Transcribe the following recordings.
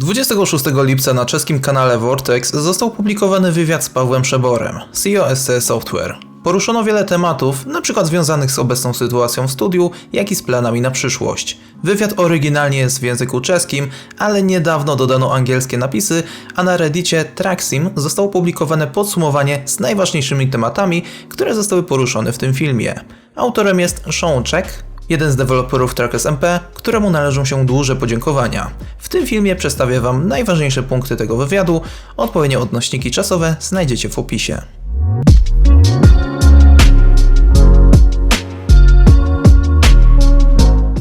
26 lipca na czeskim kanale Vortex został opublikowany wywiad z Pawłem Przeborem, CEO SC Software. Poruszono wiele tematów, np. związanych z obecną sytuacją w studiu, jak i z planami na przyszłość. Wywiad oryginalnie jest w języku czeskim, ale niedawno dodano angielskie napisy, a na reddicie Traxim zostało opublikowane podsumowanie z najważniejszymi tematami, które zostały poruszone w tym filmie. Autorem jest Sean Check, jeden z deweloperów Trackers MP, któremu należą się duże podziękowania. W tym filmie przedstawię Wam najważniejsze punkty tego wywiadu, odpowiednie odnośniki czasowe znajdziecie w opisie.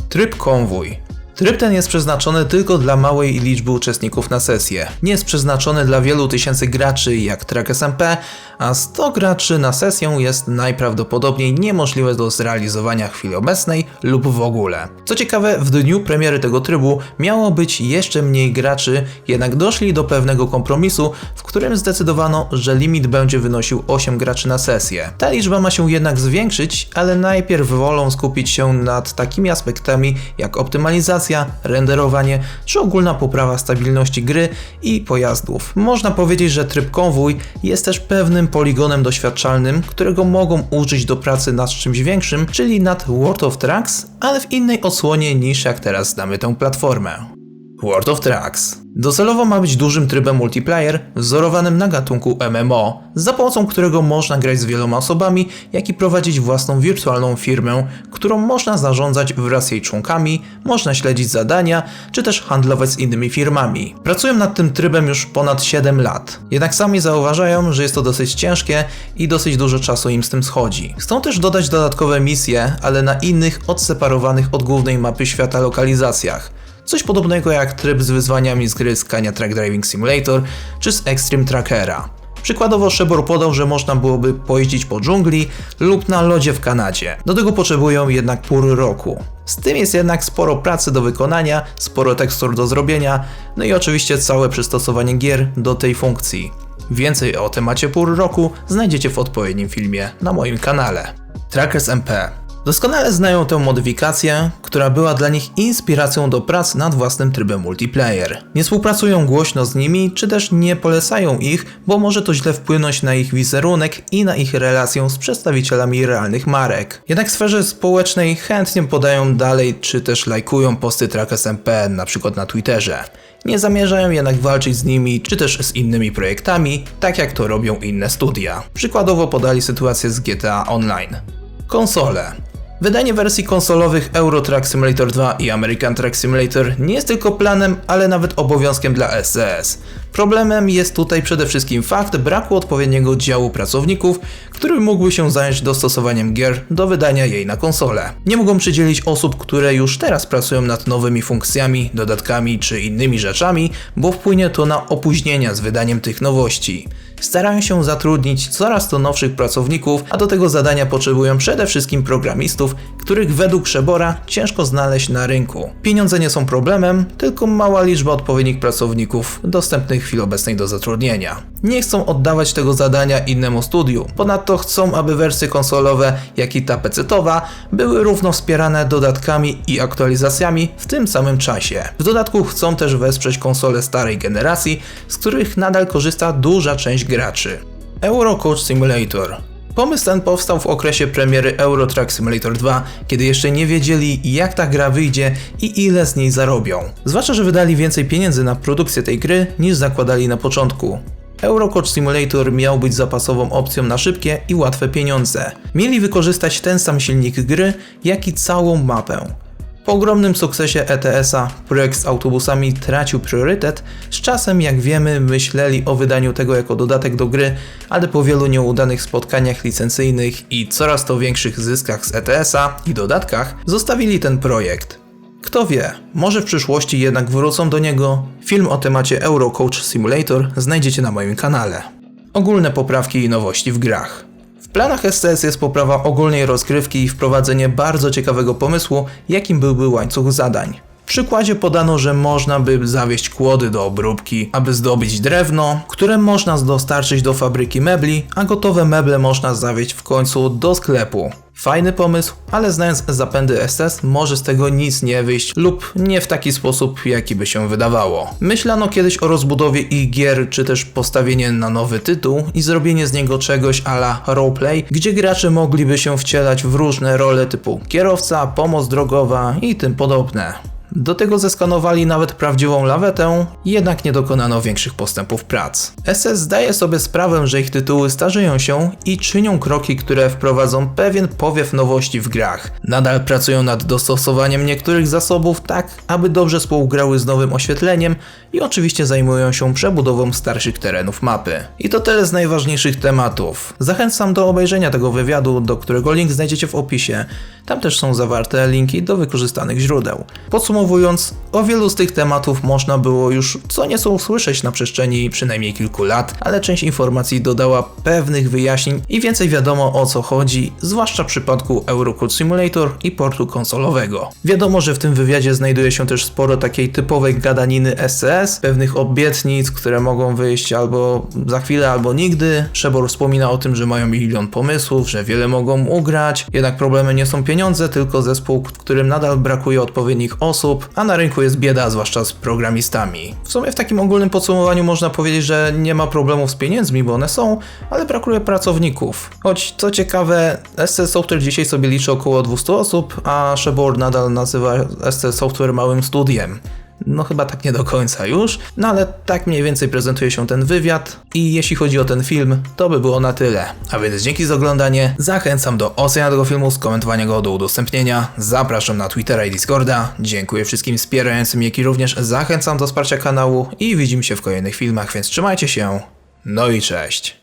Tryb konwój. Tryb ten jest przeznaczony tylko dla małej liczby uczestników na sesję. Nie jest przeznaczony dla wielu tysięcy graczy jak Track SMP, a 100 graczy na sesję jest najprawdopodobniej niemożliwe do zrealizowania w chwili obecnej lub w ogóle. Co ciekawe, w dniu premiery tego trybu miało być jeszcze mniej graczy, jednak doszli do pewnego kompromisu, w którym zdecydowano, że limit będzie wynosił 8 graczy na sesję. Ta liczba ma się jednak zwiększyć, ale najpierw wolą skupić się nad takimi aspektami jak optymalizacja, renderowanie czy ogólna poprawa stabilności gry i pojazdów. Można powiedzieć, że tryb konwój jest też pewnym poligonem doświadczalnym, którego mogą użyć do pracy nad czymś większym, czyli nad World of Tracks, ale w innej odsłonie niż jak teraz znamy tę platformę. World of Tracks. Docelowo ma być dużym trybem multiplayer, wzorowanym na gatunku MMO, za pomocą którego można grać z wieloma osobami, jak i prowadzić własną wirtualną firmę, którą można zarządzać wraz z jej członkami, można śledzić zadania, czy też handlować z innymi firmami. Pracują nad tym trybem już ponad 7 lat, jednak sami zauważają, że jest to dosyć ciężkie i dosyć dużo czasu im z tym schodzi. Chcą też dodać dodatkowe misje, ale na innych, odseparowanych od głównej mapy świata lokalizacjach. Coś podobnego jak tryb z wyzwaniami z gry Scania Track Driving Simulator czy z Extreme Trackera. Przykładowo Szebor podał, że można byłoby pojeździć po dżungli lub na lodzie w Kanadzie. Do tego potrzebują jednak pół roku. Z tym jest jednak sporo pracy do wykonania, sporo tekstur do zrobienia, no i oczywiście całe przystosowanie gier do tej funkcji. Więcej o temacie pół roku znajdziecie w odpowiednim filmie na moim kanale. Trackers MP Doskonale znają tę modyfikację, która była dla nich inspiracją do prac nad własnym trybem multiplayer. Nie współpracują głośno z nimi, czy też nie polecają ich, bo może to źle wpłynąć na ich wizerunek i na ich relację z przedstawicielami realnych marek. Jednak w sferze społecznej chętnie podają dalej, czy też lajkują posty Track SMP, na przykład na Twitterze. Nie zamierzają jednak walczyć z nimi, czy też z innymi projektami, tak jak to robią inne studia. Przykładowo podali sytuację z GTA Online. Konsole. Wydanie wersji konsolowych Euro Truck Simulator 2 i American Truck Simulator nie jest tylko planem, ale nawet obowiązkiem dla SCS. Problemem jest tutaj przede wszystkim fakt braku odpowiedniego działu pracowników, który mógłby się zająć dostosowaniem gier do wydania jej na konsolę. Nie mogą przydzielić osób, które już teraz pracują nad nowymi funkcjami, dodatkami czy innymi rzeczami, bo wpłynie to na opóźnienia z wydaniem tych nowości. Starają się zatrudnić coraz to nowszych pracowników, a do tego zadania potrzebują przede wszystkim programistów, których według Szebora ciężko znaleźć na rynku. Pieniądze nie są problemem, tylko mała liczba odpowiednich pracowników dostępnych w chwili obecnej do zatrudnienia. Nie chcą oddawać tego zadania innemu studiu. Ponadto chcą, aby wersje konsolowe, jak i ta pecetowa były równo wspierane dodatkami i aktualizacjami w tym samym czasie. W dodatku chcą też wesprzeć konsole starej generacji, z których nadal korzysta duża część graczy. Euro Coach Simulator Pomysł ten powstał w okresie premiery Euro Truck Simulator 2, kiedy jeszcze nie wiedzieli jak ta gra wyjdzie i ile z niej zarobią. Zwłaszcza, że wydali więcej pieniędzy na produkcję tej gry niż zakładali na początku. Eurocoach Simulator miał być zapasową opcją na szybkie i łatwe pieniądze. Mieli wykorzystać ten sam silnik gry, jak i całą mapę. Po ogromnym sukcesie ETS-a projekt z autobusami tracił priorytet. Z czasem, jak wiemy, myśleli o wydaniu tego jako dodatek do gry, ale po wielu nieudanych spotkaniach licencyjnych i coraz to większych zyskach z ETS-a i dodatkach, zostawili ten projekt. Kto wie, może w przyszłości jednak wrócą do niego. Film o temacie Eurocoach Simulator znajdziecie na moim kanale. Ogólne poprawki i nowości w grach. W planach SCS jest poprawa ogólnej rozgrywki i wprowadzenie bardzo ciekawego pomysłu, jakim byłby łańcuch zadań. Przykładzie podano, że można by zawieźć kłody do obróbki, aby zdobyć drewno, które można dostarczyć do fabryki mebli, a gotowe meble można zawieźć w końcu do sklepu. Fajny pomysł, ale znając zapędy SS może z tego nic nie wyjść lub nie w taki sposób, jaki by się wydawało. Myślano kiedyś o rozbudowie ich gier, czy też postawienie na nowy tytuł i zrobienie z niego czegoś a la roleplay, gdzie gracze mogliby się wcielać w różne role typu kierowca, pomoc drogowa i tym podobne. Do tego zeskanowali nawet prawdziwą lawetę, jednak nie dokonano większych postępów prac. SS zdaje sobie sprawę, że ich tytuły starzeją się i czynią kroki, które wprowadzą pewien powiew nowości w grach. Nadal pracują nad dostosowaniem niektórych zasobów tak, aby dobrze współgrały z nowym oświetleniem i oczywiście zajmują się przebudową starszych terenów mapy. I to tyle z najważniejszych tematów. Zachęcam do obejrzenia tego wywiadu, do którego link znajdziecie w opisie. Tam też są zawarte linki do wykorzystanych źródeł. Podsumowując, o wielu z tych tematów można było już co nieco usłyszeć na przestrzeni przynajmniej kilku lat, ale część informacji dodała pewnych wyjaśnień i więcej wiadomo o co chodzi, zwłaszcza w przypadku Eurocode Simulator i portu konsolowego. Wiadomo, że w tym wywiadzie znajduje się też sporo takiej typowej gadaniny SCS, pewnych obietnic, które mogą wyjść albo za chwilę, albo nigdy. Szebor wspomina o tym, że mają milion pomysłów, że wiele mogą ugrać, jednak problemem nie są pieniądze, tylko zespół, w którym nadal brakuje odpowiednich osób, a na rynku jest bieda, zwłaszcza z programistami. W sumie w takim ogólnym podsumowaniu można powiedzieć, że nie ma problemów z pieniędzmi, bo one są, ale brakuje pracowników. Choć co ciekawe, SC Software dzisiaj sobie liczy około 200 osób, a Shebor nadal nazywa SC Software małym studiem. No chyba tak nie do końca już, no ale tak mniej więcej prezentuje się ten wywiad i jeśli chodzi o ten film, to by było na tyle. A więc dzięki za oglądanie, zachęcam do ocenia tego filmu, skomentowania go do udostępnienia, zapraszam na Twittera i Discorda, dziękuję wszystkim wspierającym, jak i również zachęcam do wsparcia kanału i widzimy się w kolejnych filmach, więc trzymajcie się, no i cześć.